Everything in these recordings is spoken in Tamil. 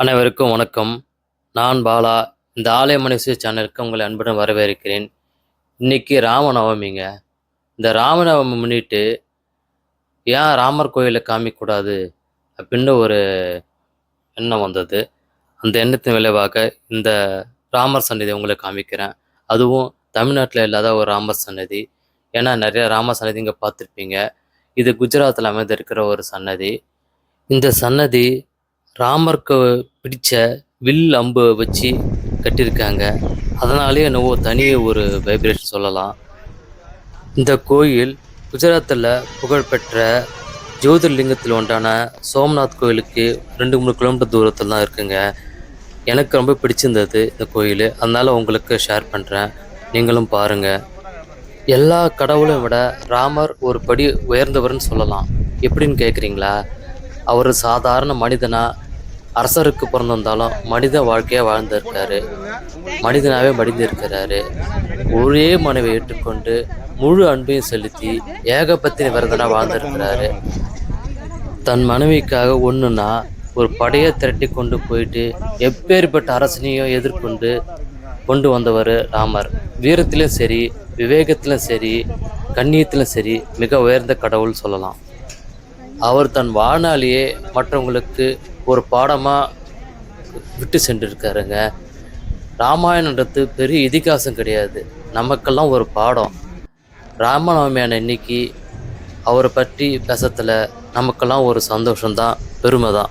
அனைவருக்கும் வணக்கம். நான் பாலா. இந்த ஆலயமணி சேனலுக்கு உங்களை அன்புடன் வரவேற்கிறேன். இன்னைக்கு ராமநவமிங்க. இந்த ராமநவமி முன்னிட்டு ஏன் ராமர் கோயிலை காமிக்கக்கூடாது அப்படின்னு ஒரு எண்ணம் வந்தது. அந்த எண்ணத்தின் விளைவாக இந்த ராமர் சன்னதி உங்களை காமிக்கிறேன். அதுவும் தமிழ்நாட்டில் இல்லாத ஒரு ராமர் சன்னதி ஏன்னா நிறைய ராம சன்னதி இங்கே பார்த்துருப்பீங்க. இது குஜராத்தில் அமைந்திருக்கிற ஒரு சன்னதி இந்த சன்னதி ராமருக்கு பிடிச்ச வில் அம்பு வச்சு கட்டியிருக்காங்க. அதனாலே என்னவோ தனி ஒரு வைப்ரேஷன் சொல்லலாம். இந்த கோயில் குஜராத்தில் புகழ்பெற்ற ஜோதிர்லிங்கத்தில் ஒன்றான சோம்நாத் கோயிலுக்கு ரெண்டு மூணு கிலோமீட்டர் தூரத்தில் தான் இருக்குங்க. எனக்கு ரொம்ப பிடிச்சிருந்தது இந்த கோயில். அதனால் உங்களுக்கு ஷேர் பண்ணுறேன் நீங்களும் பாருங்கள் எல்லா கடவுளையும் விட ராமர் ஒரு படி உயர்ந்தவர்னு சொல்லலாம். எப்படின்னு கேட்குறீங்களா? அவர் சாதாரண மனிதனா அரசருக்கு பிறந்திருந்தாலும் மனித வாழ்க்கையாக வாழ்ந்திருக்காரு. மனிதனாகவே மடிந்திருக்கிறாரு. ஒரே மனைவை ஏற்றுக்கொண்டு முழு அன்பையும் செலுத்தி ஏகபத்தினி விரதனாக வாழ்ந்திருக்கிறாரு. தன் மனைவிக்காக ஒன்றுனா ஒரு படையை திரட்டி கொண்டு போயிட்டு எப்பேற்பட்ட அரசனையும் எதிர்கொண்டு கொண்டு வந்தவர் ராமர். வீரத்திலும் சரி விவேகத்திலும் சரி கண்ணியத்திலும் சரி மிக உயர்ந்த கடவுள் சொல்லலாம். அவர் தன் வாழ்நாளையே மற்றவங்களுக்கு ஒரு பாடமாக விட்டு சென்றிருக்காருங்க. ராமாயணன்றது பெரிய இதிகாசம் கிடையாது. நமக்கெல்லாம் ஒரு பாடம். ராமநவமியான இன்னைக்கு அவரை பற்றி பேசத்தில் நமக்கெல்லாம் ஒரு சந்தோஷம்தான் பெருமை தான்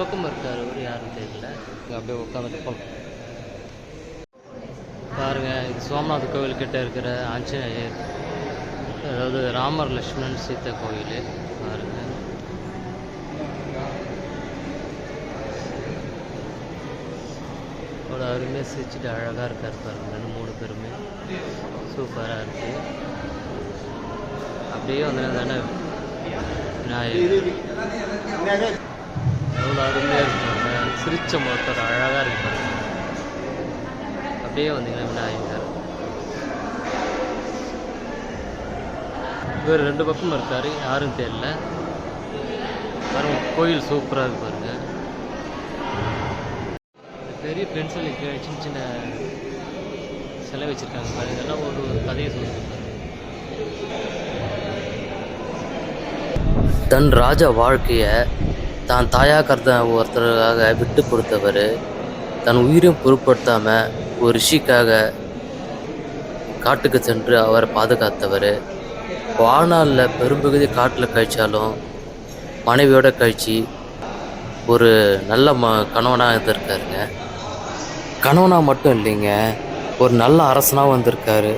பக்கம் இருக்கார் அவர் யாரும் தெரியல. இங்கே அப்படியே உட்காந்து பாருங்க இது சோமநாத் கோவில்கிட்ட இருக்கிற ஆஞ்சநேயர் அதாவது ராமர் லக்ஷ்மணன் சீத்தை கோயில். பாருங்க. அவ்வளோ அருமையாக சிரிச்சுட்டு அழகாக இருக்கார் பாருங்க ரெண்டு மூணு பேருமே. சூப்பராக இருக்கு. அப்படியே வந்து தானே விநாயகர். எவ்வளோ அருமையாக இருக்காங்க சிரித்த முகத்தோட அழகாக இருக்கு அப்படியே வந்தீங்கன்னா விநாயகர் இவர் ரெண்டு பக்கமும் இருக்கார் யாரும் தெரியல. வரும் கோயில் சூப்பராக இருக்கு பாருங்க. பெரிய பென்சில் சின்ன சின்ன சிலை வச்சுருக்காங்க பாருங்க. இதெல்லாம் ஒரு கதையை சொல்லியிருக்காங்க தன் ராஜ வாழ்க்கையை தான் தாயாக கருத ஒருத்தருக்காக விட்டு கொடுத்தவர் தன் உயிரையும் பொருட்படுத்தாமல் ஒரு ரிஷிக்காக காட்டுக்கு சென்று அவரை பாதுகாத்தவர். வாழ்நாளில் பெரும்பகுதி காட்டில் கழிச்சாலும் மனைவியோட கழிச்சு ஒரு நல்ல ம கணவனாக இருந்திருக்காருங்க. கணவனாக மட்டும் இல்லைங்க ஒரு நல்ல அரசனாகவும் வந்திருக்காரு.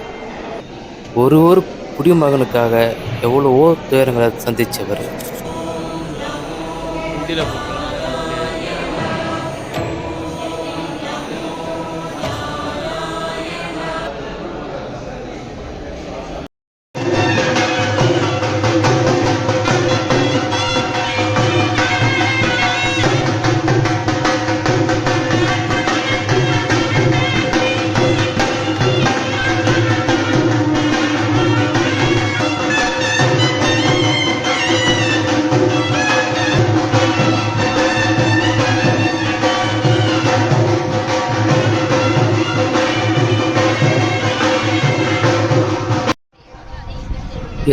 ஒரு ஒரு குடிமகனுக்காக எவ்வளவோ துயரங்களை சந்தித்தவர் التليفون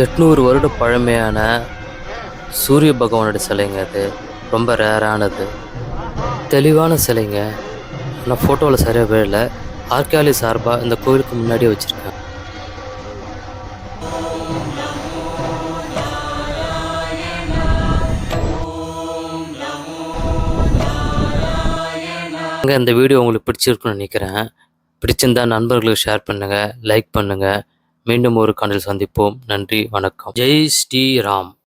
எட்நூறு வருட பழமையான சூரிய பகவானோட சிலைங்க அது. ரொம்ப ரேரானது. தெளிவான சிலைங்க. ஆனால் ஃபோட்டோவில் சரியாக இல்லை ஆர்காலி சார்பாக இந்த கோயிலுக்கு முன்னாடியே வச்சுருக்கேன் அங்கே இந்த வீடியோ உங்களுக்கு பிடிச்சிருக்குன்னு நினைக்கிறேன். பிடிச்சிருந்தா நண்பர்களுக்கு ஷேர் பண்ணுங்கள் லைக் பண்ணுங்கள் மீண்டும் ஒரு காண்டில் சந்திப்போம். நன்றி வணக்கம். ஜெய் ஸ்ரீராம்.